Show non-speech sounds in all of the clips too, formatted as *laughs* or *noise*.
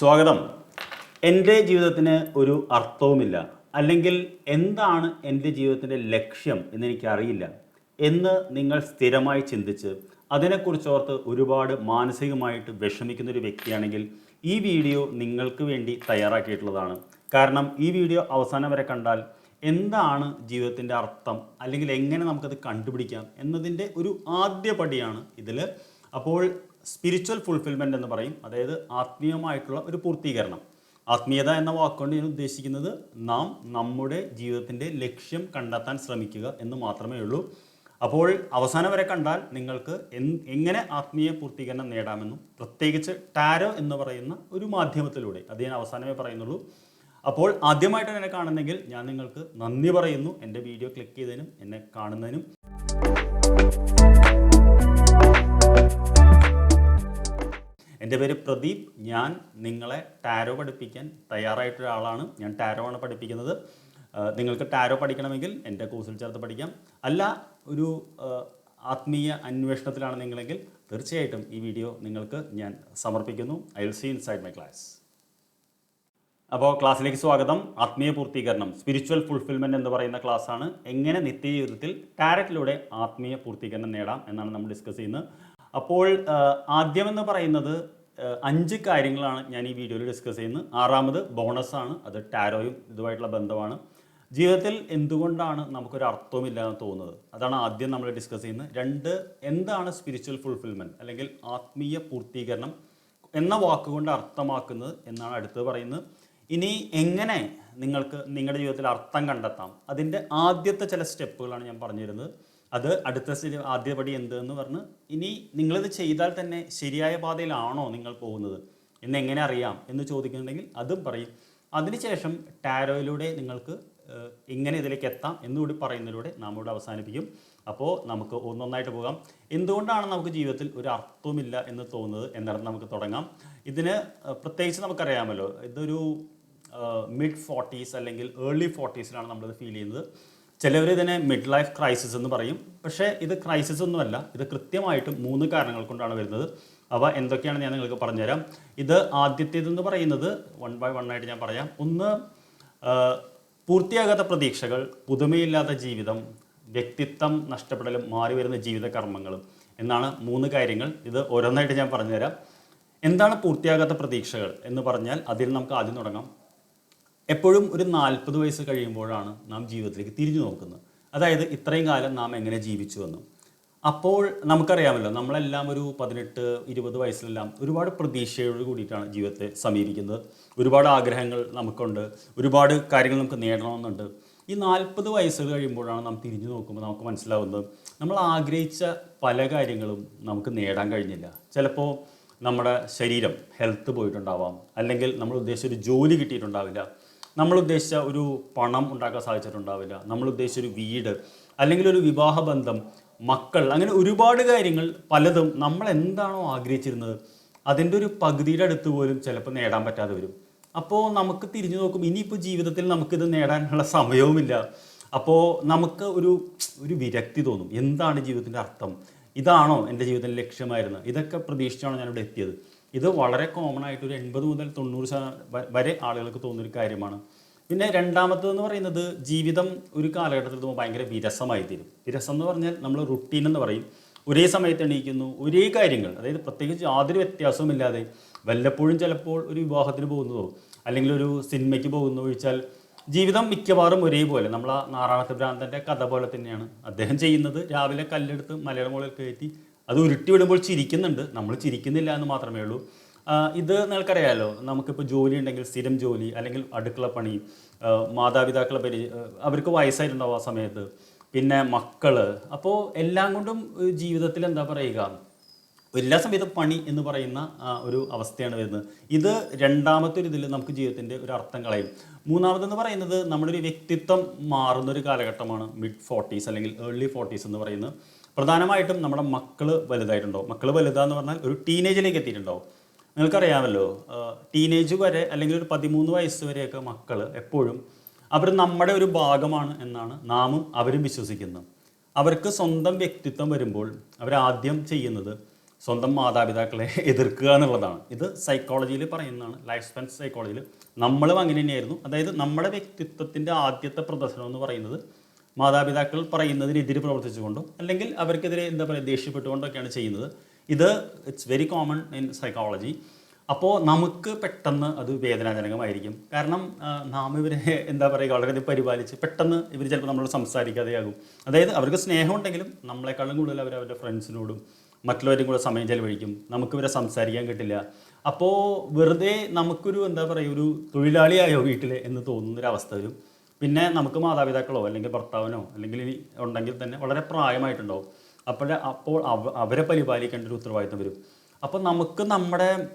സ്വാഗതം. എന്റെ ജീവിതത്തിന് ഒരു അർത്ഥവുമില്ല. അല്ലെങ്കിൽ എന്താണ് എന്റെ ജീവിതത്തിന്റെ ലക്ഷ്യം എന്ന് എനിക്കറിയില്ല എന്ന് നിങ്ങൾ സ്ഥിരമായി ചിന്തിച്ച് അതിനെക്കുറിച്ച് ഓർത്ത് ഒരുപാട് മാനസികമായിട്ട് വിഷമിക്കുന്ന ഒരു വ്യക്തിയാണെങ്കിൽ ഈ വീഡിയോ നിങ്ങൾക്ക് വേണ്ടി തയ്യാറാക്കിയിട്ടുള്ളതാണ്. കാരണം ഈ വീഡിയോ അവസാനം വരെ കണ്ടാൽ എന്താണ് ജീവിതത്തിന്റെ അർത്ഥം? അല്ലെങ്കിൽ എങ്ങനെ നമുക്കത് കണ്ടുപിടിക്കാം? എന്നതിന്റെ ഒരു ആദ്യ പടിയാണ് ഇതിൽ അപ്പോൾ സ്പിരിച്വൽ ഫുൾഫിൽമെന്റ് എന്ന് പറയും. അതായത് ആത്മീയമായിട്ടുള്ള ഒരു പൂർത്തീകരണം. ആത്മീയത എന്ന വാക്കുകൊണ്ട് ഞാൻ ഉദ്ദേശിക്കുന്നത് നാം നമ്മുടെ ജീവിതത്തിന്റെ ലക്ഷ്യം കണ്ടെത്താൻ ശ്രമിക്കുക എന്ന് മാത്രമേ ഉള്ളൂ. അപ്പോൾ അവസാനം വരെ കണ്ടാൽ നിങ്ങൾക്ക് എങ്ങനെ ആത്മീയ പൂർത്തീകരണം നേടാമെന്നും പ്രത്യേകിച്ച് ടാരോ എന്ന് പറയുന്ന ഒരു മാധ്യമത്തിലൂടെ അത് ഞാൻ അവസാനമേ പറയുന്നുള്ളൂ. അപ്പോൾ ആദ്യമായിട്ട് എന്നെ കാണുന്നെങ്കിൽ ഞാൻ നിങ്ങൾക്ക് നന്ദി പറയുന്നു. എന്റെ വീഡിയോ ക്ലിക്ക് ചെയ്തതിനും എന്നെ കാണുന്നതിനും. എന്റെ പേര് പ്രദീപ്. ഞാൻ നിങ്ങളെ ടാരോ പഠിപ്പിക്കാൻ തയ്യാറായിട്ടുള്ള ആളാണ് ഞാൻ ടാരോ ആണ് പഠിപ്പിക്കുന്നത് നിങ്ങൾക്ക് ടാരോ പഠിക്കണമെങ്കിൽ എന്റെ കോഴ്സിൽ ചേർത്ത് പഠിക്കാം. അല്ല ഒരു ആത്മീയ അന്വേഷണത്തിലാണ് നിങ്ങളെങ്കിൽ തീർച്ചയായിട്ടും ഈ വീഡിയോ നിങ്ങൾക്ക് ഞാൻ സമർപ്പിക്കുന്നു. I will see inside my class. അപ്പോൾ ക്ലാസ്സിലേക്ക് സ്വാഗതം. ആത്മീയ പൂർത്തീകരണം സ്പിരിച്വൽ ഫുൾഫിൽമെന്റ് എന്ന് പറയുന്ന ക്ലാസ്സാണ്. എങ്ങനെ നിത്യജീവിതത്തിൽ ടാരറ്റിലൂടെ ആത്മീയ പൂർത്തീകരണം നേടാം എന്നാണ് നമ്മൾ ഡിസ്കസ് ചെയ്യുന്നത്. അപ്പോൾ ആദ്യം ആദ്യമെന്ന് പറയുന്നത് അഞ്ച് കാര്യങ്ങളാണ് ഞാൻ ഈ വീഡിയോയിൽ ഡിസ്കസ് ചെയ്യുന്നത്. ആറാമത് ബോണസ് ആണ് അത് ടാരോയും ഇതുമായിട്ടുള്ള ബന്ധമാണ്. ജീവിതത്തിൽ എന്തുകൊണ്ടാണ് നമുക്കൊരു അർത്ഥവുമില്ല എന്ന് തോന്നുന്നത്? അതാണ് ആദ്യം നമ്മൾ ഡിസ്കസ് ചെയ്യുന്നത്. രണ്ട് എന്താണ് സ്പിരിച്വൽ ഫുൾഫിൽമെന്റ് അല്ലെങ്കിൽ ആത്മീയ പൂർത്തീകരണം എന്ന വാക്കുകൊണ്ട് അർത്ഥമാക്കുന്നത് എന്നാണ് അടുത്തത് പറയുന്നത്. ഇനി എങ്ങനെ നിങ്ങൾക്ക് നിങ്ങളുടെ ജീവിതത്തിൽ അർത്ഥം കണ്ടെത്താം? അതിന്റെ ആദ്യത്തെ ചില സ്റ്റെപ്പുകളാണ് ഞാൻ പറഞ്ഞു തരുന്നത് അത് അടുത്ത ആദ്യപടി എന്ത് എന്ന് പറഞ്ഞ് ഇനി നിങ്ങളിത് ചെയ്താൽ തന്നെ ശരിയായ പാതയിലാണോ നിങ്ങൾ പോകുന്നത്? എന്ന് എങ്ങനെ അറിയാം എന്ന് ചോദിക്കുന്നുണ്ടെങ്കിൽ അതും പറയും. അതിനുശേഷം ടാരോയിലൂടെ നിങ്ങൾക്ക് എങ്ങനെ ഇതിലേക്ക് എത്താം എന്നുകൂടി പറയുന്നതിലൂടെ നാം ഇവിടെ അവസാനിപ്പിക്കും. അപ്പോൾ നമുക്ക് ഒന്നൊന്നായിട്ട് പോകാം. എന്തുകൊണ്ടാണ് നമുക്ക് ജീവിതത്തിൽ ഒരു അർത്ഥവുമില്ല എന്ന് തോന്നുന്നത് എന്നിടത്ത് നമുക്ക് തുടങ്ങാം. ഇതിന് പ്രത്യേകിച്ച് നമുക്കറിയാമല്ലോ ഇതൊരു മിഡ് ഫോർട്ടീസ് അല്ലെങ്കിൽ ഏർലി ഫോർട്ടീസിലാണ് നമ്മളിത് ഫീൽ ചെയ്യുന്നത്. ചിലവർ ഇതിനെ മിഡ് ലൈഫ് ക്രൈസിസ് എന്ന് പറയും. പക്ഷേ ഇത് ക്രൈസിസ് ഒന്നുമല്ല. ഇത് കൃത്യമായിട്ടും മൂന്ന് കാരണങ്ങൾ കൊണ്ടാണ് വരുന്നത്. അവ എന്തൊക്കെയാണെന്ന് ഞാൻ നിങ്ങൾക്ക് പറഞ്ഞുതരാം. ഇത് ആദ്യത്തേതെന്ന് പറയുന്നത് വൺ ബൈ വൺ ആയിട്ട് ഞാൻ പറയാം. ഒന്ന് പൂർത്തിയാകാത്ത പ്രതീക്ഷകൾ പുതുമയില്ലാത്ത ജീവിതം വ്യക്തിത്വം നഷ്ടപ്പെടലും മാറി വരുന്ന ജീവിത കർമ്മങ്ങളും എന്നാണ് മൂന്ന് കാര്യങ്ങൾ. ഇത് ഓരോന്നായിട്ട് ഞാൻ പറഞ്ഞുതരാം. എന്താണ് പൂർത്തിയാകാത്ത പ്രതീക്ഷകൾ എന്ന് പറഞ്ഞാൽ അതിൽ നമുക്ക് ആദ്യം തുടങ്ങാം. എപ്പോഴും ഒരു നാൽപ്പത് വയസ്സ് കഴിയുമ്പോഴാണ് നാം ജീവിതത്തിലേക്ക് തിരിഞ്ഞു നോക്കുന്നത്. അതായത് ഇത്രയും കാലം നാം എങ്ങനെ ജീവിച്ചു എന്ന് അപ്പോൾ നമുക്കറിയാമല്ലോ നമ്മളെല്ലാം ഒരു പതിനെട്ട് ഇരുപത് വയസ്സിലെല്ലാം ഒരുപാട് പ്രതീക്ഷയോട് കൂടിയിട്ടാണ് ജീവിതത്തെ സമീപിക്കുന്നത്. ഒരുപാട് ആഗ്രഹങ്ങൾ നമുക്കുണ്ട് ഒരുപാട് കാര്യങ്ങൾ നമുക്ക് നേടണമെന്നുണ്ട്. ഈ നാൽപ്പത് വയസ്സ് കഴിയുമ്പോഴാണ് നാം തിരിഞ്ഞു നോക്കുമ്പോൾ നമുക്ക് മനസ്സിലാവുന്നത് നമ്മൾ ആഗ്രഹിച്ച പല കാര്യങ്ങളും നമുക്ക് നേടാൻ കഴിഞ്ഞില്ല. ചിലപ്പോൾ നമ്മുടെ ശരീരം ഹെൽത്ത് പോയിട്ടുണ്ടാവാം. അല്ലെങ്കിൽ നമ്മൾ ഉദ്ദേശിച്ച ഒരു ജോലി കിട്ടിയിട്ടുണ്ടാവില്ല. നമ്മൾ ഉദ്ദേശിച്ച ഒരു പണം ഉണ്ടാക്കാൻ സാധിച്ചിട്ടുണ്ടാവില്ല. നമ്മൾ ഉദ്ദേശിച്ച ഒരു വീട് അല്ലെങ്കിൽ ഒരു വിവാഹബന്ധം മക്കൾ അങ്ങനെ ഒരുപാട് കാര്യങ്ങൾ പലതും നമ്മൾ എന്താണോ ആഗ്രഹിച്ചിരുന്നത് അതിന്റെ ഒരു പകുതിയുടെ അടുത്ത് പോലും ചിലപ്പോൾ നേടാൻ പറ്റാതെ വരും. അപ്പോൾ നമുക്ക് തിരിഞ്ഞു നോക്കും ഇനിയിപ്പോൾ ജീവിതത്തിൽ നമുക്കിത് നേടാനുള്ള സമയവുമില്ല. അപ്പോൾ നമുക്ക് ഒരു ഒരു വിരക്തി തോന്നും. എന്താണ് ജീവിതത്തിന്റെ അർത്ഥം? ഇതാണോ എന്റെ ജീവിതത്തിന്റെ ലക്ഷ്യമായിരുന്നത്? ഇതൊക്കെ പ്രതീക്ഷിച്ചാണ് ഞാനിവിടെ എത്തിയത്. ഇത് വളരെ കോമൺ ആയിട്ട് ഒരു എൺപത് മുതൽ തൊണ്ണൂറ് ശതമാനം വരെ ആളുകൾക്ക് തോന്നുന്നൊരു കാര്യമാണ്. പിന്നെ രണ്ടാമത്തതെന്ന് പറയുന്നത് ജീവിതം ഒരു കാലഘട്ടത്തിൽ തോന്നുമ്പോൾ ഭയങ്കര വിരസമായി തീരും. വിരസം എന്ന് പറഞ്ഞാൽ നമ്മൾ റുട്ടീൻ എന്ന് പറയും. ഒരേ സമയത്ത് എണീക്കുന്നു ഒരേ കാര്യങ്ങൾ അതായത് പ്രത്യേകിച്ച് യാതൊരു വ്യത്യാസവും ഇല്ലാതെ വല്ലപ്പോഴും ചിലപ്പോൾ ഒരു വിവാഹത്തിന് പോകുന്നതോ അല്ലെങ്കിൽ ഒരു സിനിമയ്ക്ക് പോകുന്നതോ ഒഴിച്ചാൽ ജീവിതം മിക്കവാറും ഒരേപോലെ. നമ്മൾ ആ നാരായണത്തെ ഭ്രാന്തന്റെ കഥ പോലെ തന്നെയാണ്. അദ്ദേഹം ചെയ്യുന്നത് രാവിലെ കല്ലെടുത്ത് മലയുടെ മുകളിൽ കയറ്റി അത് ഉരുട്ടി വിടുമ്പോൾ ചിരിക്കുന്നുണ്ട്. നമ്മൾ ചിരിക്കുന്നില്ല എന്ന് മാത്രമേ ഉള്ളൂ. ഇത് നിങ്ങൾക്കറിയാലോ നമുക്കിപ്പോൾ ജോലി ഉണ്ടെങ്കിൽ സ്ഥിരം ജോലി അല്ലെങ്കിൽ അടുക്കള പണി മാതാപിതാക്കളെ പരി അവർക്ക് വയസ്സായിട്ടുണ്ടാവും ആ സമയത്ത്. പിന്നെ മക്കൾ അപ്പോൾ എല്ലാം കൊണ്ടും ജീവിതത്തിൽ എന്താ പറയുക എല്ലാ സമയത്തും പണി എന്ന് പറയുന്ന ഒരു അവസ്ഥയാണ് വരുന്നത്. ഇത് രണ്ടാമത്തെ ഒരു ഇതിൽ നമുക്ക് ജീവിതത്തിന്റെ ഒരു അർത്ഥം കളയും. മൂന്നാമതെന്ന് പറയുന്നത് നമ്മുടെ ഒരു വ്യക്തിത്വം മാറുന്ന ഒരു കാലഘട്ടമാണ് മിഡ് ഫോർട്ടീസ് അല്ലെങ്കിൽ ഏർലി ഫോർട്ടീസ് എന്ന് പറയുന്നത്. പ്രധാനമായിട്ടും നമ്മുടെ മക്കൾ വലുതായിട്ടുണ്ടാവും. മക്കൾ വലുതാന്ന് പറഞ്ഞാൽ ഒരു ടീനേജിലേക്ക് എത്തിയിട്ടുണ്ടാവും. നിങ്ങൾക്കറിയാമല്ലോ ടീനേജ് വരെ അല്ലെങ്കിൽ ഒരു പതിമൂന്ന് വയസ്സ് വരെയൊക്കെ മക്കൾ എപ്പോഴും അവർ നമ്മുടെ ഒരു ഭാഗമാണ് എന്നാണ് നാമും അവരും വിശ്വസിക്കുന്നത്. അവർക്ക് സ്വന്തം വ്യക്തിത്വം വരുമ്പോൾ അവരാദ്യം ചെയ്യുന്നത് സ്വന്തം മാതാപിതാക്കളെ *laughs* എതിർക്കുക എന്നുള്ളതാണ്. ഇത് സൈക്കോളജിയിൽ പറയുന്നതാണ് ലൈഫ് സ്പാൻ സൈക്കോളജിയിൽ നമ്മളും അങ്ങനെ തന്നെയായിരുന്നു. അതായത് നമ്മുടെ വ്യക്തിത്വത്തിന്റെ ആദ്യത്തെ പ്രദർശനം എന്ന് പറയുന്നത് മാതാപിതാക്കൾ പറയുന്നതിനെതിരെ പ്രവർത്തിച്ചുകൊണ്ടോ അല്ലെങ്കിൽ അവർക്കെതിരെ എന്താ പറയുക ദേഷ്യപ്പെട്ടുകൊണ്ടൊക്കെയാണ് ചെയ്യുന്നത്. ഇത് it's very common in psychology അപ്പോൾ നമുക്ക് പെട്ടെന്ന് അത് വേദനാജനകമായിരിക്കും. കാരണം നാം ഇവരെ *laughs* എന്താ പറയുക വളരെയധികം പരിപാലിച്ച് പെട്ടെന്ന് ഇവർ ചിലപ്പോൾ നമ്മളോട് സംസാരിക്കാതെയാകും. അതായത് അവർക്ക് സ്നേഹമുണ്ടെങ്കിലും നമ്മളെക്കാളും കൂടുതൽ അവർ അവരുടെ ഫ്രണ്ട്സിനോടും മറ്റുള്ളവരും കൂടെ സമയം ചെലവഴിക്കും. നമുക്ക് ഇവരെ സംസാരിക്കാൻ കിട്ടില്ല. അപ്പോൾ വെറുതെ നമുക്കൊരു എന്താ പറയുക ഒരു തൊഴിലാളിയായോ വീട്ടിൽ എന്ന് തോന്നുന്നൊരവസ്ഥ വരും. പിന്നെ നമുക്ക് മാതാപിതാക്കളോ അല്ലെങ്കിൽ ഭർത്താവിനോ അല്ലെങ്കിൽ ഉണ്ടെങ്കിൽ തന്നെ വളരെ പ്രായമായിട്ടുണ്ടാവും. അപ്പോൾ അപ്പോൾ അവ- അവരെ പരിപാലിക്കേണ്ട ഒരു ഉത്തരവാദിത്തം വരും. അപ്പോൾ നമുക്ക് നമ്മുടെ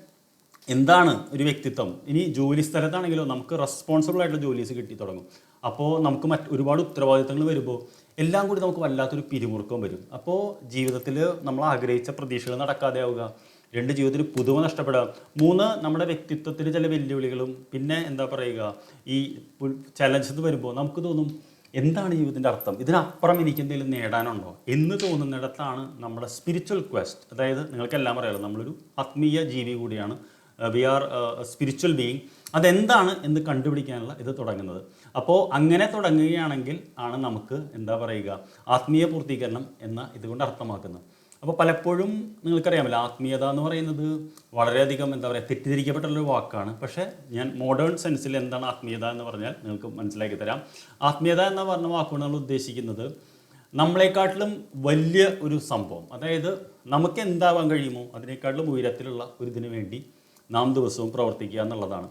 എന്താണ് ഒരു വ്യക്തിത്വം? ഇനി ജോലി സ്ഥലത്താണെങ്കിലോ നമുക്ക് റെസ്പോൺസിബിൾ ആയിട്ടുള്ള ജോലീസ് കിട്ടി തുടങ്ങും. അപ്പോൾ നമുക്ക് മറ്റ് ഒരുപാട് ഉത്തരവാദിത്തങ്ങൾ വരുമ്പോൾ എല്ലാം കൂടി നമുക്ക് വല്ലാത്തൊരു പിരിമുറുക്കം വരും. അപ്പോൾ ജീവിതത്തിൽ നമ്മൾ ആഗ്രഹിച്ച പ്രതീക്ഷകൾ നടക്കാതെ ആവുക രണ്ട് ജീവിതത്തിൽ പുതുമ നഷ്ടപ്പെടുക മൂന്ന് നമ്മുടെ വ്യക്തിത്വത്തിൽ ചില വെല്ലുവിളികളും. പിന്നെ എന്താ പറയുക ഈ ചലഞ്ചസ് വരുമ്പോൾ നമുക്ക് തോന്നും എന്താണ് ജീവിതത്തിന്റെ അർത്ഥം? ഇതിനപ്പുറം എനിക്ക് എന്തെങ്കിലും നേടാനുണ്ടോ? എന്ന് തോന്നുന്നിടത്താണ് നമ്മുടെ സ്പിരിച്വൽ ക്വസ്റ്റ് അതായത് നിങ്ങൾക്കെല്ലാം അറിയാലോ നമ്മളൊരു ആത്മീയ ജീവി കൂടിയാണ്. വി ആർ സ്പിരിച്വൽ ബീയിങ് അതെന്താണ് എന്ന് കണ്ടുപിടിക്കാനുള്ള ഇത് തുടങ്ങുന്നത്. അപ്പോൾ അങ്ങനെ തുടങ്ങുകയാണെങ്കിൽ ആണ് നമുക്ക് എന്താ പറയുക ആത്മീയ പൂർത്തീകരണം എന്ന ഇതുകൊണ്ട് അർത്ഥമാക്കുന്നത്. അപ്പോൾ പലപ്പോഴും നിങ്ങൾക്കറിയാമല്ലോ ആത്മീയത എന്ന് പറയുന്നത് വളരെയധികം എന്താ പറയുക തെറ്റിദ്ധരിക്കപ്പെട്ടുള്ളൊരു വാക്കാണ്. പക്ഷേ ഞാൻ മോഡേൺ സെൻസിൽ എന്താണ് ആത്മീയത എന്ന് പറഞ്ഞാൽ നിങ്ങൾക്ക് മനസ്സിലാക്കി തരാം. ആത്മീയത എന്ന് പറഞ്ഞ വാക്കുകൊണ്ട് നമ്മൾ ഉദ്ദേശിക്കുന്നത്. നമ്മളെക്കാട്ടിലും വലിയ ഒരു സംഭവം. അതായത് നമുക്ക് എന്താവാൻ കഴിയുമോ അതിനേക്കാട്ടിലും ഉയരത്തിലുള്ള ഒരു ഇതിനു വേണ്ടി നാം ദിവസവും പ്രവർത്തിക്കുക എന്നുള്ളതാണ്.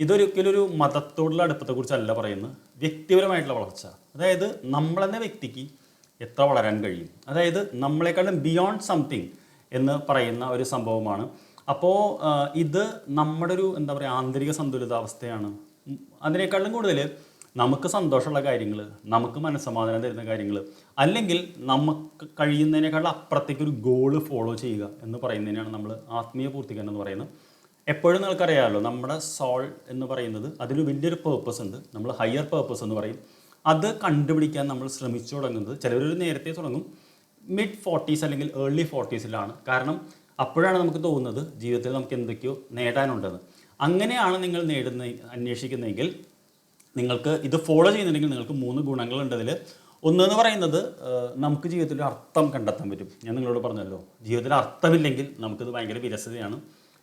ഇതൊരിക്കലും ഒരു മതത്തോടുള്ള അടുപ്പത്തെക്കുറിച്ചല്ല പറയുന്നത്. വ്യക്തിപരമായിട്ടുള്ള വളർച്ച. അതായത് നമ്മളെന്ന വ്യക്തിക്ക് എത്ര വളരാൻ കഴിയും. അതായത് നമ്മളെക്കാളും ബിയോണ്ട് സംതിങ് എന്ന് പറയുന്ന ഒരു സംഭവമാണ്. അപ്പോൾ ഇത് നമ്മുടെ ഒരു എന്താ പറയുക ആന്തരിക സന്തുലിതാവസ്ഥയാണ്. അതിനേക്കാളും കൂടുതൽ നമുക്ക് സന്തോഷമുള്ള കാര്യങ്ങൾ നമുക്ക് മനസ്സമാധാനം തരുന്ന കാര്യങ്ങൾ അല്ലെങ്കിൽ നമുക്ക് കഴിയുന്നതിനേക്കാളും അപ്പുറത്തേക്ക് ഒരു ഗോൾ ഫോളോ ചെയ്യുക എന്ന് പറയുന്നതിനാണ് നമ്മൾ ആത്മീയ പൂർത്തീകരണം എന്ന് പറയുന്നത്. എപ്പോഴും നിങ്ങൾക്കറിയാമല്ലോ നമ്മുടെ സോൾ എന്ന് പറയുന്നത് അതിന് വലിയൊരു പേർപ്പസ് ഉണ്ട്. നമ്മൾ ഹയർ പേർപ്പസ് എന്ന് പറയും. അത് കണ്ടുപിടിക്കാൻ നമ്മൾ ശ്രമിച്ചു തുടങ്ങുന്നത്. ചിലവർ നേരത്തെ തുടങ്ങും. മിഡ് ഫോർട്ടീസ് അല്ലെങ്കിൽ ഏർലി ഫോർട്ടീസിലാണ് കാരണം അപ്പോഴാണ് നമുക്ക് തോന്നുന്നത് ജീവിതത്തിൽ നമുക്ക് എന്തൊക്കെയോ നേടാനുണ്ടെന്ന്. അങ്ങനെയാണ് നിങ്ങൾ നേടുന്ന അന്വേഷിക്കുന്നതെങ്കിൽ നിങ്ങൾക്ക് ഇത് ഫോളോ ചെയ്യുന്നുണ്ടെങ്കിൽ നിങ്ങൾക്ക് മൂന്ന് ഗുണങ്ങളുണ്ടതിൽ ഒന്നെന്ന് പറയുന്നത് നമുക്ക് ജീവിതത്തിൽ അർത്ഥം കണ്ടെത്താൻ പറ്റും. ഞാൻ നിങ്ങളോട് പറഞ്ഞല്ലോ ജീവിതത്തിൽ അർത്ഥമില്ലെങ്കിൽ നമുക്കിത് ഭയങ്കര വിരസതയാണ്.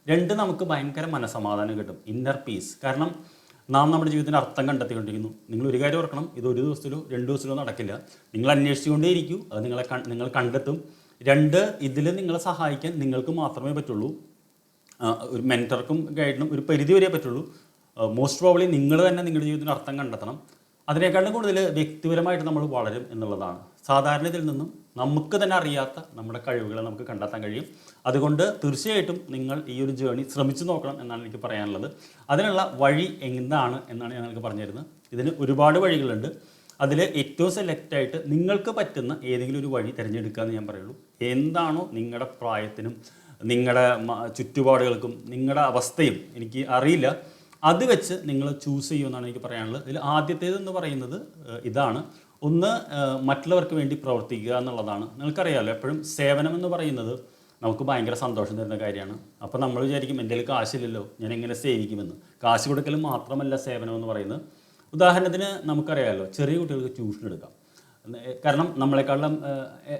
രണ്ട് നമുക്ക് ഭയങ്കര മനസമാധാനം കിട്ടും. ഇന്നർ പീസ് കാരണം നാം നമ്മുടെ ജീവിതത്തിന്റെ അർത്ഥം കണ്ടെത്തിക്കൊണ്ടിരിക്കുന്നു. നിങ്ങൾ ഒരു കാര്യം ഓർക്കണം ഇത് ഒരു ദിവസത്തിലോ രണ്ട് ദിവസത്തിലോ നടക്കില്ല. നിങ്ങൾ അന്വേഷിച്ചുകൊണ്ടേ ഇരിക്കൂ അത് നിങ്ങളെ നിങ്ങൾ കണ്ടെത്തും. രണ്ട് ഇതിൽ നിങ്ങളെ സഹായിക്കാൻ നിങ്ങൾക്ക് മാത്രമേ പറ്റുള്ളൂ. ഒരു മെന്റർക്കും ഗൈഡിനും ഒരു പരിധി വരെ പറ്റുള്ളൂ. മോസ്റ്റ് പ്രോബ്ലി നിങ്ങൾ തന്നെ നിങ്ങളുടെ ജീവിതത്തിന്റെ അർത്ഥം കണ്ടെത്തണം. അതിനേക്കാളും കൂടുതൽ വ്യക്തിപരമായിട്ട് നമ്മൾ വളരും എന്നുള്ളതാണ്. സാധാരണ ഇതിൽ നിന്നും നമുക്ക് തന്നെ അറിയാത്ത നമ്മുടെ കഴിവുകളെ നമുക്ക് കണ്ടെത്താൻ കഴിയും. അതുകൊണ്ട് തീർച്ചയായിട്ടും നിങ്ങൾ ഈ ഒരു ജേണി ശ്രമിച്ചു നോക്കണം എന്നാണ് എനിക്ക് പറയാനുള്ളത്. അതിനുള്ള വഴി എന്താണ് എന്നാണ് ഞങ്ങൾക്ക് പറഞ്ഞു തരുന്നത്. ഇതിന് ഒരുപാട് വഴികളുണ്ട്. അതിൽ ഏറ്റവും സെലക്ട് ആയിട്ട് നിങ്ങൾക്ക് പറ്റുന്ന ഏതെങ്കിലും ഒരു വഴി തിരഞ്ഞെടുക്കുക എന്ന് ഞാൻ പറയുള്ളൂ. എന്താണോ നിങ്ങളുടെ പ്രായത്തിനും നിങ്ങളുടെ ചുറ്റുപാടുകൾക്കും നിങ്ങളുടെ അവസ്ഥയും എനിക്ക് അറിയില്ല. അത് വെച്ച് നിങ്ങൾ ചൂസ് ചെയ്യുമെന്നാണ് എനിക്ക് പറയാനുള്ളത്. ഇതിൽ ആദ്യത്തേതെന്ന് പറയുന്നത് ഇതാണ്. ഒന്ന് മറ്റുള്ളവർക്ക് വേണ്ടി പ്രവർത്തിക്കുക എന്നുള്ളതാണ്. നിങ്ങൾക്കറിയാമല്ലോ എപ്പോഴും സേവനം എന്ന് പറയുന്നത് നമുക്ക് ഭയങ്കര സന്തോഷം തരുന്ന കാര്യമാണ്. അപ്പോൾ നമ്മൾ വിചാരിക്കും എന്റെ കയ്യിൽ കാശില്ലല്ലോ ഞാൻ എങ്ങനെ സേവിക്കുമെന്ന്. കാശ് കൊടുക്കലും മാത്രമല്ല സേവനം എന്ന് പറയുന്നത്. ഉദാഹരണത്തിന് നമുക്കറിയാമല്ലോ ചെറിയ കുട്ടികൾക്ക് ട്യൂഷൻ എടുക്കാം. കാരണം നമ്മളെക്കാളും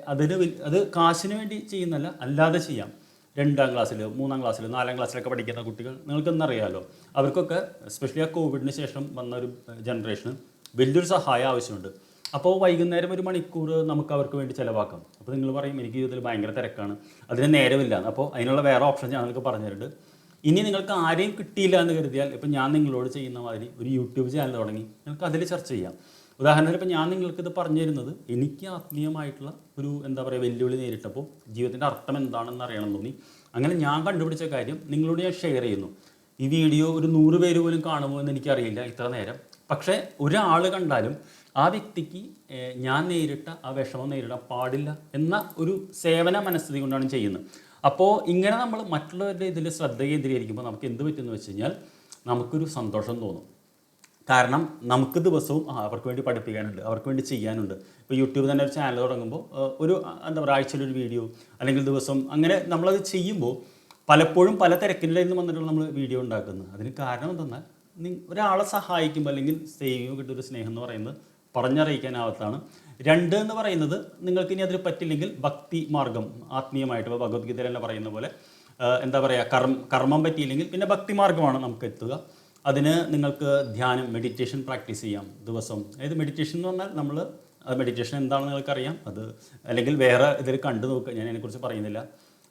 അതിന് അത് കാശിന് വേണ്ടി ചെയ്യുന്നല്ല അല്ലാതെ ചെയ്യാം. രണ്ടാം ക്ലാസ്സിൽ മൂന്നാം ക്ലാസ്സിൽ നാലാം ക്ലാസ്സിലൊക്കെ പഠിക്കുന്ന കുട്ടികൾ നിങ്ങൾക്കെന്നറിയാമല്ലോ അവർക്കൊക്കെ സ്പെഷ്യലി ആ കോവിഡിന് ശേഷം വന്ന ഒരു ജനറേഷന് വലിയൊരു സഹായം ആവശ്യമുണ്ട്. അപ്പോൾ വൈകുന്നേരം ഒരു മണിക്കൂർ നമുക്ക് അവർക്ക് വേണ്ടി ചിലവാക്കാം. അപ്പോൾ നിങ്ങൾ പറയും എനിക്ക് ജീവിതത്തിൽ ഭയങ്കര തിരക്കാണ്. അതിന് നേരമില്ല. അപ്പോൾ അതിനുള്ള വേറെ ഓപ്ഷൻ ഞാൻ നിങ്ങൾക്ക് പറഞ്ഞിട്ടുണ്ട് ഇനി നിങ്ങൾക്ക് ആരെയും കിട്ടിയില്ല എന്ന് കരുതിയാൽ ഇപ്പം ഞാൻ നിങ്ങളോട് ചെയ്യുന്ന മാതിരി ഒരു യൂട്യൂബ് ചാനൽ തുടങ്ങി നിങ്ങൾക്ക് അതിൽ ചർച്ച ചെയ്യാം. ഉദാഹരണത്തിന് ഇപ്പം ഞാൻ നിങ്ങൾക്ക് ഇത് പറഞ്ഞു തരുന്നത് എനിക്ക് ആത്മീയമായിട്ടുള്ള ഒരു എന്താ പറയുക വെല്ലുവിളി നേരിട്ടപ്പോൾ ജീവിതത്തിന്റെ അർത്ഥം എന്താണെന്ന് അറിയണം തോന്നി. അങ്ങനെ ഞാൻ കണ്ടുപിടിച്ച കാര്യം നിങ്ങളോട് ഞാൻ ഷെയർ ചെയ്യുന്നു. ഈ വീഡിയോ ഒരു നൂറ് പേര് പോലും കാണുമോ എന്ന് എനിക്കറിയില്ല ഇത്ര നേരം. പക്ഷേ ഒരാൾ കണ്ടാലും ആ വ്യക്തിക്ക് ഞാൻ നേരിട്ട ആ വിഷമം നേരിടാൻ പാടില്ല എന്ന ഒരു സേവന മനസ്ഥിതി കൊണ്ടാണ് ചെയ്യുന്നത്. അപ്പോൾ ഇങ്ങനെ നമ്മൾ മറ്റുള്ളവരുടെ ഇതിൽ ശ്രദ്ധ കേന്ദ്രീകരിക്കുമ്പോൾ നമുക്ക് എന്ത് പറ്റുമെന്ന് വെച്ച് കഴിഞ്ഞാൽ നമുക്കൊരു സന്തോഷം തോന്നും. കാരണം നമുക്ക് ദിവസവും അവർക്ക് വേണ്ടി പഠിപ്പിക്കാനുണ്ട് അവർക്ക് വേണ്ടി ചെയ്യാനുണ്ട്. ഇപ്പോൾ യൂട്യൂബ് തന്നെ ഒരു ചാനൽ തുടങ്ങുമ്പോൾ ഒരു എന്താ പറയുക ആഴ്ചയിലൊരു വീഡിയോ അല്ലെങ്കിൽ ദിവസം അങ്ങനെ നമ്മളത് ചെയ്യുമ്പോൾ പലപ്പോഴും പല തിരക്കിന്റെ നിന്ന് വന്നിട്ടാണ് നമ്മൾ വീഡിയോ ഉണ്ടാക്കുന്നത്. അതിന് കാരണം എന്തെന്നാൽ ഒരാളെ സഹായിക്കുമ്പോൾ അല്ലെങ്കിൽ സേവിയോ കിട്ടുന്ന ഒരു സ്നേഹം എന്ന് പറയുന്നത് പറഞ്ഞറിയിക്കാനാവത്താണ് രണ്ട് എന്ന് പറയുന്നത് നിങ്ങൾക്ക് ഇനി അതിൽ പറ്റില്ലെങ്കിൽ ഭക്തി മാർഗം ആത്മീയമായിട്ട് ഇപ്പോൾ ഭഗവത്ഗീതയിൽ തന്നെ പറയുന്ന പോലെ എന്താ പറയുക കർമ്മം കർമ്മം പറ്റിയില്ലെങ്കിൽ പിന്നെ ഭക്തി മാർഗമാണ് നമുക്ക് എത്തുക. അതിന് നിങ്ങൾക്ക് ധ്യാനം മെഡിറ്റേഷൻ പ്രാക്ടീസ് ചെയ്യാം ദിവസം. അതായത് മെഡിറ്റേഷൻ എന്ന് പറഞ്ഞാൽ നമ്മൾ മെഡിറ്റേഷൻ എന്താണെന്ന് നിങ്ങൾക്കറിയാം. അത് അല്ലെങ്കിൽ വേറെ ഇതിൽ കണ്ടു നോക്കുക ഞാൻ അതിനെക്കുറിച്ച് പറയുന്നില്ല.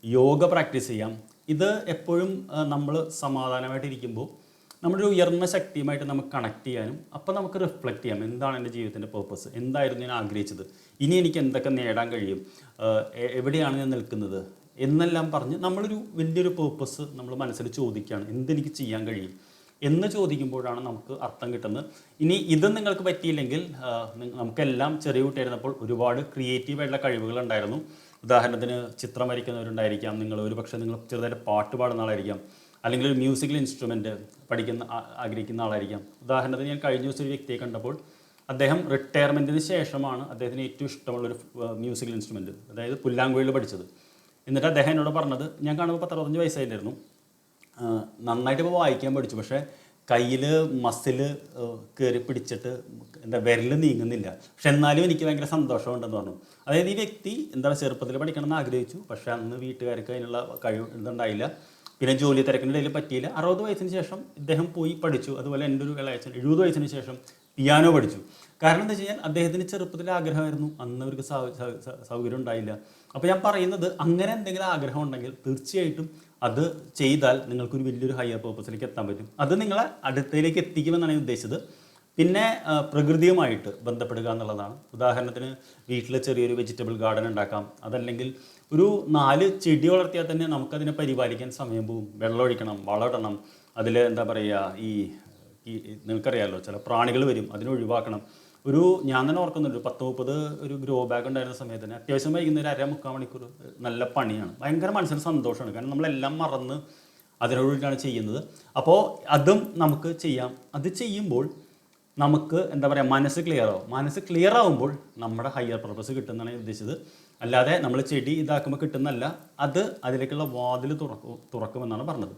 യോഗ പ്രാക്ടീസ് ചെയ്യാം. ഇത് എപ്പോഴും നമ്മൾ സമാധാനമായിട്ടിരിക്കുമ്പോൾ നമ്മുടെ ഒരു ഉയർന്ന ശക്തിയുമായിട്ട് നമുക്ക് കണക്ട് ചെയ്യാനും അപ്പോൾ നമുക്ക് റിഫ്ലക്റ്റ് ചെയ്യാം. എന്താണ് എന്റെ ജീവിതത്തിന്റെ പേർപ്പസ് എന്തായിരുന്നു ഞാൻ ആഗ്രഹിച്ചത്? ഇനി എനിക്ക് എന്തൊക്കെ നേടാൻ കഴിയും? എവിടെയാണ് ഞാൻ നിൽക്കുന്നത്? എന്നെല്ലാം പറഞ്ഞ് നമ്മളൊരു വലിയൊരു പേർപ്പസ് നമ്മൾ മനസ്സിൽ ചോദിക്കുകയാണ്. എന്തെനിക്ക് ചെയ്യാൻ കഴിയും? എന്ന് ചോദിക്കുമ്പോഴാണ് നമുക്ക് അർത്ഥം കിട്ടുന്നത്. ഇനി ഇത് നിങ്ങൾക്ക് പറ്റിയില്ലെങ്കിൽ നമുക്കെല്ലാം ചെറിയ കുട്ടിയായിരുന്നപ്പോൾ ഒരുപാട് ക്രിയേറ്റീവായിട്ടുള്ള കഴിവുകൾ ഉണ്ടായിരുന്നു. ഉദാഹരണത്തിന് ചിത്രം വരയ്ക്കുന്നവരുണ്ടായിരിക്കാം. നിങ്ങൾ ഒരു പക്ഷേ നിങ്ങൾ ചെറുതായിട്ട് പാട്ട് പാടുന്ന ആളായിരിക്കാം. അല്ലെങ്കിൽ ഒരു മ്യൂസിക്കൽ ഇൻസ്ട്രുമെന്റ് പഠിക്കുന്ന ആഗ്രഹിക്കുന്ന ആളായിരിക്കാം. ഉദാഹരണത്തിന് ഞാൻ കഴിഞ്ഞ ദിവസം ഒരു വ്യക്തിയെ കണ്ടപ്പോൾ അദ്ദേഹം റിട്ടയർമെന്റിന് ശേഷമാണ് അദ്ദേഹത്തിന് ഏറ്റവും ഇഷ്ടമുള്ളൊരു മ്യൂസിക്കൽ ഇൻസ്ട്രുമെന്റ് അതായത് പുല്ലാങ്കുഴൽ പഠിച്ചത്. എന്നിട്ട് അദ്ദേഹം എന്നോട് പറഞ്ഞത് ഞാൻ കാണുമ്പോൾ പത്തറുപത്തഞ്ച് വയസ്സായിട്ടായിരുന്നു നന്നായിട്ട് ഇപ്പോൾ വായിക്കാൻ പഠിച്ചു. പക്ഷേ കയ്യിൽ മസിൽ കയറി പിടിച്ചിട്ട് എന്താ വിരൽ നീങ്ങുന്നില്ല. പക്ഷെ എന്നാലും എനിക്ക് ഭയങ്കര സന്തോഷമുണ്ടെന്ന് പറഞ്ഞു അതായത് ഈ വ്യക്തി എന്താ ചെറുപ്പത്തിൽ പഠിക്കണം എന്ന് ആഗ്രഹിച്ചു. പക്ഷേ അന്ന് വീട്ടുകാർക്ക് അതിനുള്ള കഴിവ് ഇതുണ്ടായില്ല. പിന്നെ ജോലി തിരക്കിനിടയിൽ പറ്റിയില്ല. അറുപത് വയസ്സിന് ശേഷം ഇദ്ദേഹം പോയി പഠിച്ചു. അതുപോലെ എന്റെ ഒരു ഇളയച്ചൻ എഴുപത് വയസ്സിന് ശേഷം പിയാനോ പഠിച്ചു. കാരണം എന്താ വെച്ച് കഴിഞ്ഞാൽ അദ്ദേഹത്തിന് ചെറുപ്പത്തിൽ ആഗ്രഹമായിരുന്നു അന്ന് അവർക്ക് സൗകര്യം ഉണ്ടായില്ല. അപ്പോൾ ഞാൻ പറയുന്നത് അങ്ങനെ എന്തെങ്കിലും ആഗ്രഹം ഉണ്ടെങ്കിൽ തീർച്ചയായിട്ടും അത് ചെയ്താൽ നിങ്ങൾക്കൊരു വലിയൊരു ഹയർ പേർപ്പസിലേക്ക് എത്താൻ പറ്റും. അത് നിങ്ങളെ അടുത്തയിലേക്ക് എത്തിക്കുമെന്നാണ് ഞാൻ ഉദ്ദേശിച്ചത്. പിന്നെ പ്രകൃതിയുമായിട്ട് ബന്ധപ്പെടുക എന്നുള്ളതാണ്. ഉദാഹരണത്തിന് വീട്ടിൽ ചെറിയൊരു വെജിറ്റബിൾ ഗാർഡൻ ഉണ്ടാക്കാം. അതല്ലെങ്കിൽ ഒരു നാല് ചെടി വളർത്തിയാൽ തന്നെ നമുക്കതിനെ പരിപാലിക്കാൻ സമയം പോകും. വെള്ളം ഒഴിക്കണം വളമിടണം അതിൽ എന്താ പറയുക ഈ നിങ്ങൾക്കറിയാമല്ലോ ചില പ്രാണികൾ വരും. അതിനെ ഒഴിവാക്കണം. ഒരു ഞാൻ തന്നെ ഓർക്കുന്നുണ്ട് പത്ത് മുപ്പത് ഒരു ഗ്രോ ബാഗ് ഉണ്ടായിരുന്ന സമയത്ത് തന്നെ അത്യാവശ്യം വൈകുന്നേരം അര മുക്കാൽ മണിക്കൂർ നല്ല പണിയാണ്. ഭയങ്കര മനസ്സിന് സന്തോഷമാണ്. കാരണം നമ്മളെല്ലാം മറന്ന് അതിനോടാണ് ചെയ്യുന്നത്. അപ്പോൾ അതും നമുക്ക് ചെയ്യാം. അത് ചെയ്യുമ്പോൾ നമുക്ക് എന്താ പറയുക മനസ്സ് ക്ലിയർ ആവും. മനസ്സ് ക്ലിയർ ആവുമ്പോൾ നമ്മുടെ ഹയർ പർപ്പസ് കിട്ടുന്നതാണ് ഉദ്ദേശിച്ചത്. അല്ലാതെ നമ്മൾ ചെടി ഇതാക്കുമ്പോൾ കിട്ടുന്നല്ല അത് അതിലേക്കുള്ള വാതിൽ തുറക്കും തുറക്കുമെന്നാണ് പറഞ്ഞത്.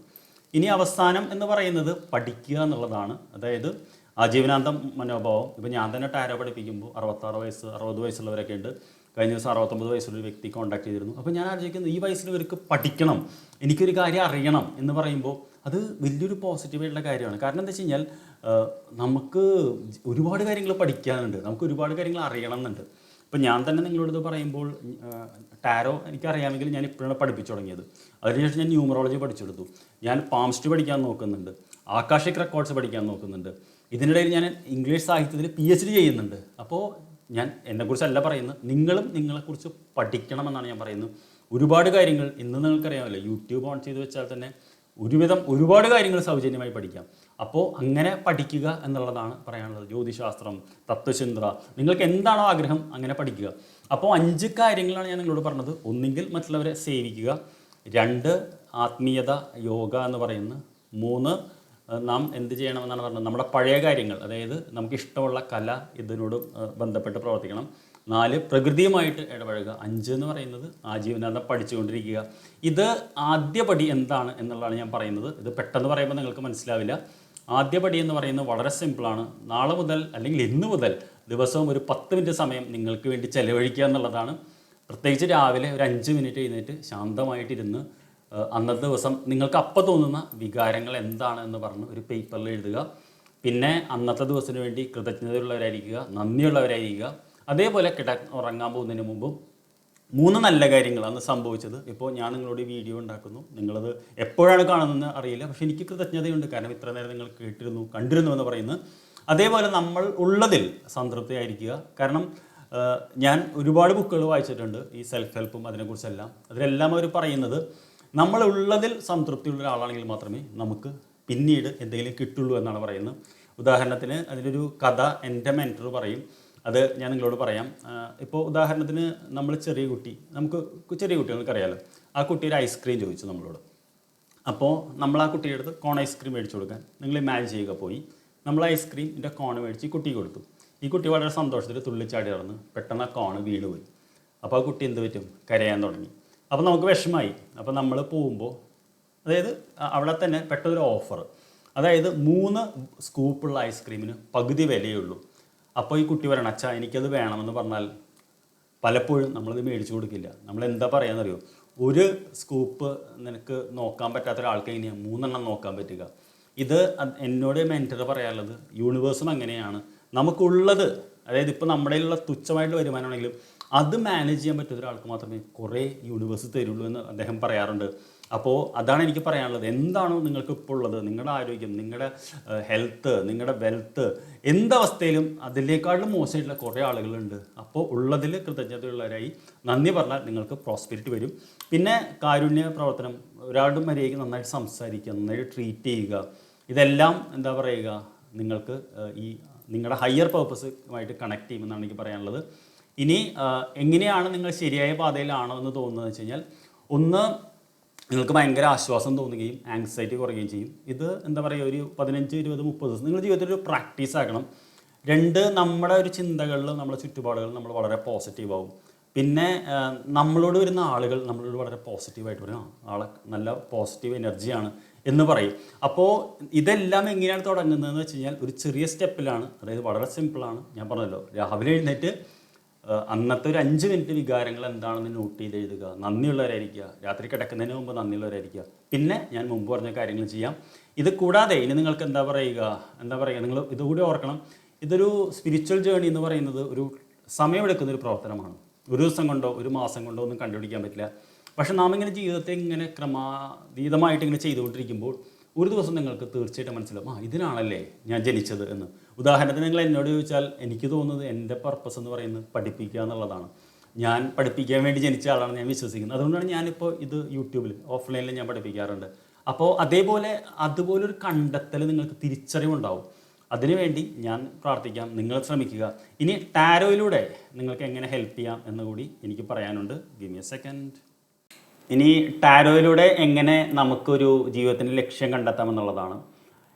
ഇനി അവസാനം എന്ന് പറയുന്നത് പഠിക്കുക എന്നുള്ളതാണ്. അതായത് ആജീവനാന്തം മനോഭാവം. ഇപ്പം ഞാൻ തന്നെ ടാരോ പഠിപ്പിക്കുമ്പോൾ അറുപത്താറ് വയസ്സ് അറുപത് വയസ്സുള്ളവരൊക്കെ ഉണ്ട്. കഴിഞ്ഞ ദിവസം അറുപത്തൊമ്പത് വയസ്സുള്ള ഒരു വ്യക്തി കോൺടാക്ട് ചെയ്തിരുന്നു. അപ്പോൾ ഞാൻ ആലോചിക്കുന്നത് ഈ വയസ്സിൽ ഇവർക്ക് പഠിക്കണം എനിക്കൊരു കാര്യം അറിയണം എന്ന് പറയുമ്പോൾ അത് വലിയൊരു പോസിറ്റീവായിട്ടുള്ള കാര്യമാണ്. കാരണം എന്താ വെച്ച് കഴിഞ്ഞാൽ നമുക്ക് ഒരുപാട് കാര്യങ്ങൾ പഠിക്കാനുണ്ട്. നമുക്ക് ഒരുപാട് കാര്യങ്ങൾ അറിയണം എന്നുണ്ട്. ഇപ്പം ഞാൻ തന്നെ നിങ്ങളോട് പറയുമ്പോൾ ടാരോ എനിക്കറിയാമെങ്കിൽ ഞാൻ ഇപ്പോഴാണ് പഠിപ്പിച്ചു തുടങ്ങിയത്. അതിനുശേഷം ഞാൻ ന്യൂമറോളജി പഠിച്ചെടുത്തു ഞാൻ പാംസ്റ്റ് പഠിക്കാൻ നോക്കുന്നുണ്ട്. ആകാശിക് റെക്കോർഡ്സ് പഠിക്കാൻ നോക്കുന്നുണ്ട്. ഇതിനിടയിൽ ഞാൻ ഇംഗ്ലീഷ് സാഹിത്യത്തിൽ പി എച്ച് ഡി ചെയ്യുന്നുണ്ട്. അപ്പോൾ ഞാൻ എന്നെക്കുറിച്ചല്ല പറയുന്നത്. നിങ്ങളും നിങ്ങളെക്കുറിച്ച് പഠിക്കണമെന്നാണ് ഞാൻ പറയുന്നത്. ഒരുപാട് കാര്യങ്ങൾ ഇന്ന് നിങ്ങൾക്കറിയാമല്ലോ. യൂട്യൂബ് ഓൺ ചെയ്ത് വെച്ചാൽ തന്നെ ഒരുവിധം ഒരുപാട് കാര്യങ്ങൾ സൗജന്യമായി പഠിക്കാം. അപ്പോൾ അങ്ങനെ പഠിക്കുക എന്നുള്ളതാണ് പറയാനുള്ളത്. ജ്യോതിശാസ്ത്രം തത്വചിന്ത നിങ്ങൾക്ക് എന്താണോ ആഗ്രഹം അങ്ങനെ പഠിക്കുക. അപ്പോൾ അഞ്ച് കാര്യങ്ങളാണ് ഞാൻ നിങ്ങളോട് പറഞ്ഞത്. ഒന്നുകിൽ മറ്റുള്ളവരെ സേവിക്കുക. രണ്ട് ആത്മീയത യോഗ എന്ന് പറയുന്നത് മൂന്ന് നാം എന്ത് ചെയ്യണമെന്നാണ് പറഞ്ഞത്. നമ്മുടെ പഴയ കാര്യങ്ങൾ അതായത് നമുക്ക് ഇഷ്ടമുള്ള കല ഇതിനോട് ബന്ധപ്പെട്ട് പ്രവർത്തിക്കണം. നാല് പ്രകൃതിയുമായിട്ട് ഇടപഴകുക. അഞ്ച് എന്ന് പറയുന്നത് ആജീവനാന്തം പഠിച്ചുകൊണ്ടിരിക്കുക. ഇത് ആദ്യപടി എന്താണ് എന്നുള്ളതാണ് ഞാൻ പറയുന്നത്. ഇത് പെട്ടെന്ന് പറയുമ്പോൾ നിങ്ങൾക്ക് മനസ്സിലാവില്ല. ആദ്യപടി എന്ന് പറയുന്നത് വളരെ സിമ്പിളാണ്. നാളെ മുതൽ അല്ലെങ്കിൽ ഇന്ന് മുതൽ ദിവസവും ഒരു പത്ത് മിനിറ്റ് സമയം നിങ്ങൾക്ക് വേണ്ടി ചെലവഴിക്കുക എന്നുള്ളതാണ്. പ്രത്യേകിച്ച് രാവിലെ ഒരു അഞ്ച് മിനിറ്റ് എഴുന്നേറ്റ് ശാന്തമായിട്ടിരുന്ന് അന്നത്തെ ദിവസം നിങ്ങൾക്ക് അപ്പം തോന്നുന്ന വികാരങ്ങൾ എന്താണ് എന്ന് പറഞ്ഞ് ഒരു പേപ്പറിൽ എഴുതുക. പിന്നെ അന്നത്തെ ദിവസത്തിന് വേണ്ടി കൃതജ്ഞതയുള്ളവരായിരിക്കുക നന്ദിയുള്ളവരായിരിക്കുക. അതേപോലെ കിട ഉറങ്ങാൻ പോകുന്നതിന് മുമ്പും മൂന്ന് നല്ല കാര്യങ്ങൾ അന്ന് സംഭവിച്ചത്. ഇപ്പോൾ ഞാൻ നിങ്ങളോട് വീഡിയോ ഉണ്ടാക്കുന്നു. നിങ്ങളത് എപ്പോഴാണ് കാണുന്നതെന്ന് അറിയില്ല. പക്ഷേ എനിക്ക് കൃതജ്ഞതയുണ്ട്. കാരണം ഇത്ര നേരം നിങ്ങൾ കേട്ടിരുന്നു കണ്ടിരുന്നു എന്ന് പറയുന്നത്. അതേപോലെ നമ്മൾ ഉള്ളതിൽ സംതൃപ്തിയായിരിക്കുക. കാരണം ഞാൻ ഒരുപാട് ബുക്കുകൾ വായിച്ചിട്ടുണ്ട്. ഈ സെൽഫ് ഹെൽപ്പും അതിനെക്കുറിച്ചെല്ലാം. അതിലെല്ലാം അവർ പറയുന്നത് നമ്മളുള്ളതിൽ സംതൃപ്തിയുള്ള ഒരാളാണെങ്കിൽ മാത്രമേ നമുക്ക് പിന്നീട് എന്തെങ്കിലും കിട്ടുള്ളൂ എന്നാണ് പറയുന്നത്. ഉദാഹരണത്തിന് അതിലൊരു കഥ എന്റെ മെന്റർ പറയും. അത് ഞാൻ നിങ്ങളോട് പറയാം. ഇപ്പോൾ ഉദാഹരണത്തിന് നമ്മൾ ചെറിയ കുട്ടി നമുക്ക് ചെറിയ കുട്ടികൾക്ക് അറിയാമല്ലോ ആ കുട്ടി ഒരു ഐസ്ക്രീം ചോദിച്ചു നമ്മളോട്. അപ്പോൾ നമ്മൾ ആ കുട്ടിയുടെ അടുത്ത് കോൺ ഐസ്ക്രീം മേടിച്ചു കൊടുക്കാൻ നിങ്ങൾ ഇമാജിൻ ചെയ്യുക പോയി. നമ്മൾ ഐസ്ക്രീമിന്റെ കോൺ മേടിച്ച് കുട്ടിക്ക് കൊടുത്തു. ഈ കുട്ടി വളരെ സന്തോഷത്തിൽ തുള്ളിച്ചാടി നടന്ന് പെട്ടെന്ന് ആ കോൺ വീണ് പോയി അപ്പോൾ ആ കുട്ടി എന്ത് പറ്റും? കരയാൻ തുടങ്ങി. അപ്പോൾ നമുക്ക് വിഷമായി. അപ്പോൾ നമ്മൾ പോകുമ്പോൾ അതായത് അവിടെ തന്നെ പെട്ടൊരു ഓഫർ അതായത് മൂന്ന് സ്കൂപ്പുള്ള ഐസ്ക്രീമിന് പകുതി വിലയുള്ളൂ. അപ്പോൾ ഈ കുട്ടി പറയണം അച്ഛാ എനിക്കത് വേണമെന്ന് പറഞ്ഞാൽ പലപ്പോഴും നമ്മളത് മേടിച്ചു കൊടുക്കില്ല. നമ്മൾ എന്താ പറയാന്നറിയോ? ഒരു സ്കൂപ്പ് നിനക്ക് നോക്കാൻ പറ്റാത്ത ഒരാൾക്ക് എങ്ങനെയാണ് മൂന്നെണ്ണം നോക്കാൻ പറ്റുക. ഇത് എന്നോട് മെന്റർ പറയാനുള്ളത് യൂണിവേഴ്സും അങ്ങനെയാണ്. നമുക്കുള്ളത് അതായത് ഇപ്പോൾ നമ്മുടെ ഉള്ള തുച്ഛമായിട്ടുള്ള വരുമാനമാണെങ്കിലും അത് മാനേജ് ചെയ്യാൻ പറ്റുന്ന ഒരാൾക്ക് മാത്രമേ കുറേ യൂണിവേഴ്സ് തരുള്ളൂ എന്ന് അദ്ദേഹം പറയാറുണ്ട്. അപ്പോൾ അതാണ് എനിക്ക് പറയാനുള്ളത്. എന്താണോ നിങ്ങൾക്ക് ഇപ്പോൾ ഉള്ളത് നിങ്ങളുടെ ആരോഗ്യം നിങ്ങളുടെ ഹെൽത്ത് നിങ്ങളുടെ വെൽത്ത് എന്തവസ്ഥയിലും അതിലേക്കാളും മോശമായിട്ടുള്ള കുറേ ആളുകളുണ്ട്. അപ്പോൾ ഉള്ളതിൽ കൃതജ്ഞതയുള്ളവരായി നന്ദി പറഞ്ഞാൽ നിങ്ങൾക്ക് പ്രോസ്പെരിറ്റി വരും. പിന്നെ കാരുണ്യ പ്രവർത്തനം ഒരാളുടെ മര്യാദയ്ക്ക് നന്നായിട്ട് സംസാരിക്കുക നന്നായിട്ട് ട്രീറ്റ് ചെയ്യുക. ഇതെല്ലാം എന്താ പറയുക? നിങ്ങൾക്ക് ഈ നിങ്ങളുടെ ഹയർ പർപ്പസുമായിട്ട് കണക്ട് ചെയ്യുമെന്നാണ് എനിക്ക് പറയാനുള്ളത്. ഇനി എങ്ങനെയാണ് നിങ്ങൾ ശരിയായ പാതയിലാണോ എന്ന് തോന്നുന്നത് വെച്ച് കഴിഞ്ഞാൽ ഒന്ന് നിങ്ങൾക്ക് ഭയങ്കര ആശ്വാസം തോന്നുകയും ആങ്സൈറ്റി കുറയുകയും ചെയ്യും. ഇത് എന്താ പറയുക ഒരു പതിനഞ്ച് ഇരുപത് മുപ്പത് ദിവസം നിങ്ങൾ ജീവിതത്തിൽ ഒരു പ്രാക്ടീസ് ആക്കണം രണ്ട് നമ്മുടെ ഒരു ചിന്തകളിലും നമ്മുടെ ചുറ്റുപാടുകൾ നമ്മൾ വളരെ പോസിറ്റീവ് ആവും. പിന്നെ നമ്മളോട് വരുന്ന ആളുകൾ നമ്മളോട് വളരെ പോസിറ്റീവായിട്ട് പറയും. ആളെ നല്ല പോസിറ്റീവ് എനർജിയാണ് എന്ന് പറയും. അപ്പോൾ ഇതെല്ലാം എങ്ങനെയാണ് തുടങ്ങുന്നതെന്ന് വെച്ച് കഴിഞ്ഞാൽ ഒരു ചെറിയ സ്റ്റെപ്പിലാണ് അതായത് വളരെ സിമ്പിളാണ് ഞാൻ പറഞ്ഞല്ലോ രാവിലെ എഴുന്നേറ്റ് അന്നത്തെ ഒരു അഞ്ച് മിനിറ്റ് വികാരങ്ങൾ എന്താണെന്ന് നോട്ട് ചെയ്ത് എഴുതുക. നന്ദിയുള്ളവരായിരിക്കുക. രാത്രി കിടക്കുന്നതിന് മുമ്പ് നന്ദിയുള്ളവരായിരിക്കുക. പിന്നെ ഞാൻ മുമ്പ് പറഞ്ഞ കാര്യങ്ങൾ ചെയ്യാം. ഇത് കൂടാതെ ഇനി നിങ്ങൾക്ക് എന്താ പറയുക? എന്താ പറയുക? നിങ്ങൾ ഇതുകൂടി ഓർക്കണം. ഇതൊരു സ്പിരിച്വൽ ജേണി എന്ന് പറയുന്നത് ഒരു സമയമെടുക്കുന്ന ഒരു പ്രവർത്തനമാണ്. ഒരു ദിവസം കൊണ്ടോ ഒരു മാസം കൊണ്ടോ ഒന്നും കണ്ടുപിടിക്കാൻ പറ്റില്ല. പക്ഷെ നാം ഇങ്ങനെ ജീവിതത്തെ ഇങ്ങനെ ക്രമാതീതമായിട്ട് ഇങ്ങനെ ചെയ്തുകൊണ്ടിരിക്കുമ്പോൾ ഒരു ദിവസം നിങ്ങൾക്ക് തീർച്ചയായിട്ടും മനസ്സിലാവും. ആ ഇതിനാണല്ലേ ഞാൻ ജനിച്ചത് എന്ന്. ഉദാഹരണത്തിന് നിങ്ങൾ എന്നോട് ചോദിച്ചാൽ എനിക്ക് തോന്നുന്നത് എന്റെ പർപ്പസ് എന്ന് പറയുന്നത് പഠിപ്പിക്കുക എന്നുള്ളതാണ്. ഞാൻ പഠിപ്പിക്കാൻ വേണ്ടി ജനിച്ച ആളാണ് ഞാൻ വിശ്വസിക്കുന്നത് അതുകൊണ്ടാണ് ഞാനിപ്പോൾ ഇത് യൂട്യൂബിൽ ഓഫ്ലൈനിൽ ഞാൻ പഠിപ്പിക്കാറുണ്ട്. അപ്പോൾ അതേപോലെ അതുപോലൊരു കണ്ടെത്തൽ നിങ്ങൾക്ക് തിരിച്ചറിവുണ്ടാവും. അതിനുവേണ്ടി ഞാൻ പ്രാർത്ഥിക്കാം. നിങ്ങൾ ശ്രമിക്കുക. ഇനി ടാരോയിലൂടെ നിങ്ങൾക്ക് എങ്ങനെ ഹെൽപ്പ് ചെയ്യാം എന്ന് കൂടി എനിക്ക് പറയാനുണ്ട്. ഗിവ് എ സെക്കൻഡ് ഇനി ടാരോയിലൂടെ എങ്ങനെ നമുക്കൊരു ജീവിതത്തിന്റെ ലക്ഷ്യം കണ്ടെത്താമെന്നുള്ളതാണ്.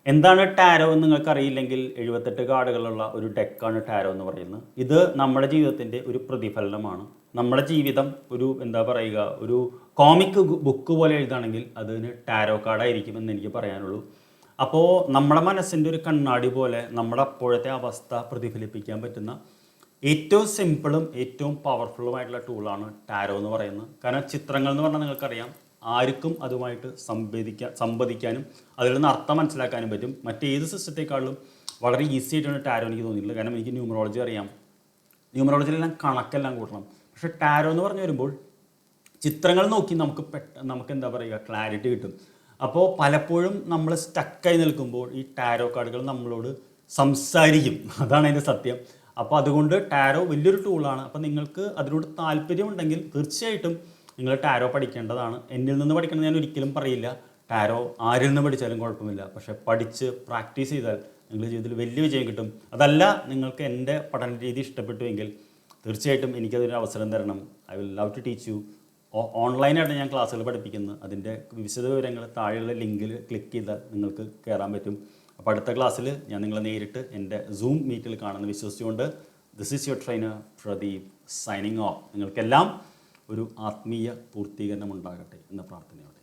എന്താണ് ടാരോ എന്ന് നിങ്ങൾക്ക് അറിയില്ലെങ്കിൽ എഴുപത്തെട്ട് കാർഡുകളുള്ള ഒരു ഡെക്കാണ് ടാരോ എന്ന് പറയുന്നത്. ഇത് നമ്മുടെ ജീവിതത്തിന്റെ ഒരു പ്രതിഫലനമാണ്. നമ്മുടെ ജീവിതം ഒരു എന്താ പറയുക ഒരു കോമിക് ബുക്ക് പോലെ എഴുതുകയാണെങ്കിൽ അതിന് ടാരോ കാർഡായിരിക്കും എന്ന് എനിക്ക് പറയാനുള്ളൂ. അപ്പോൾ നമ്മുടെ മനസ്സിന്റെ ഒരു കണ്ണാടി പോലെ നമ്മുടെ അപ്പോഴത്തെ അവസ്ഥ പ്രതിഫലിപ്പിക്കാൻ പറ്റുന്ന ഏറ്റവും സിമ്പിളും ഏറ്റവും പവർഫുള്ളുമായിട്ടുള്ള ടൂളാണ് ടാരോ എന്ന് പറയുന്നത്. കാരണം ചിത്രങ്ങൾ എന്ന് പറഞ്ഞാൽ നിങ്ങൾക്കറിയാം ആർക്കും അതുമായിട്ട് സംവദിക്കാൻ സംവദിക്കാനും അതിൽ നിന്ന് അർത്ഥം മനസ്സിലാക്കാനും പറ്റും. മറ്റേത് സിസ്റ്റത്തെക്കാളും വളരെ ഈസി ആയിട്ടാണ് ടാരോ എനിക്ക് തോന്നിയിട്ടുള്ളത്. കാരണം എനിക്ക് ന്യൂമറോളജി അറിയാം. ന്യൂമറോളജിയിലെല്ലാം കണക്കെല്ലാം കൂട്ടണം. പക്ഷേ ടാരോ എന്ന് പറഞ്ഞു വരുമ്പോൾ ചിത്രങ്ങൾ നോക്കി നമുക്ക് പെട്ട നമുക്ക് എന്താ പറയുക ക്ലാരിറ്റി കിട്ടും. അപ്പോൾ പലപ്പോഴും നമ്മൾ സ്റ്റക്കായി നിൽക്കുമ്പോൾ ഈ ടാരോ കാർഡുകൾ നമ്മളോട് സംസാരിക്കും. അതാണ് അതിന്റെ സത്യം. അപ്പോൾ അതുകൊണ്ട് ടാരോ വലിയൊരു ടൂളാണ്. അപ്പോൾ നിങ്ങൾക്ക് അതിനോട് താല്പര്യമുണ്ടെങ്കിൽ തീർച്ചയായിട്ടും നിങ്ങൾ ടാരോ പഠിക്കേണ്ടതാണ്. എന്നിൽ നിന്ന് പഠിക്കണം ഞാൻ ഒരിക്കലും പറയില്ല. ടാരോ ആരിൽ നിന്ന് പഠിച്ചാലും കുഴപ്പമില്ല. പക്ഷേ പഠിച്ച് പ്രാക്ടീസ് ചെയ്താൽ നിങ്ങളുടെ ജീവിതത്തിൽ വലിയ വിജയം കിട്ടും. അതല്ല നിങ്ങൾക്ക് എന്റെ പഠന രീതി ഇഷ്ടപ്പെട്ടുവെങ്കിൽ തീർച്ചയായിട്ടും എനിക്കതൊരു അവസരം തരണം. I will love to teach you ഓൺലൈനായിട്ട് ഞാൻ ക്ലാസ്സുകൾ പഠിപ്പിക്കുന്നത്. അതിന്റെ വിശദ വിവരങ്ങൾ താഴെയുള്ള ലിങ്കിൽ ക്ലിക്ക് ചെയ്താൽ നിങ്ങൾക്ക് കയറാൻ പറ്റും. അപ്പോൾ അടുത്ത ക്ലാസ്സിൽ ഞാൻ നിങ്ങളെ നേരിട്ട് എന്റെ സൂം മീറ്റിൽ കാണുന്ന വിശ്വസിച്ചുകൊണ്ട് this is your trainer Pradeep signing off നിങ്ങൾക്കെല്ലാം ഒരു ആത്മീയ പൂർത്തീകരണം ഉണ്ടാകട്ടെ എന്ന പ്രാർത്ഥനയോടെ.